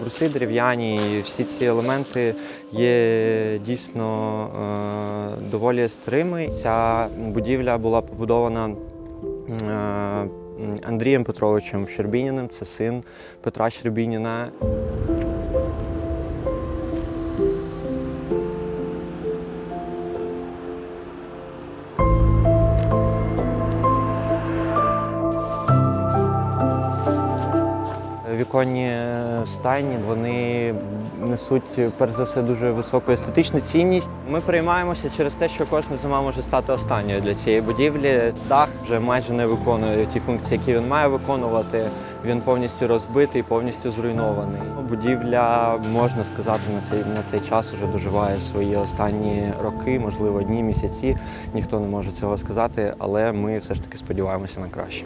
бруси дерев'яні, і всі ці елементи є дійсно е, доволі старими. Ця будівля була побудована е, Андрієм Петровичем Щербініним, це син Петра Щербініна. Віконні стайні вони несуть перш за все дуже високу естетичну цінність. Ми переймаємося через те, що кожна зима може стати останньою для цієї будівлі. Дах вже майже не виконує ті функції, які він має виконувати. Він повністю розбитий, повністю зруйнований. Будівля можна сказати на цей на цей час вже доживає свої останні роки, можливо, дні, місяці. Ніхто не може цього сказати, але ми все ж таки сподіваємося на краще.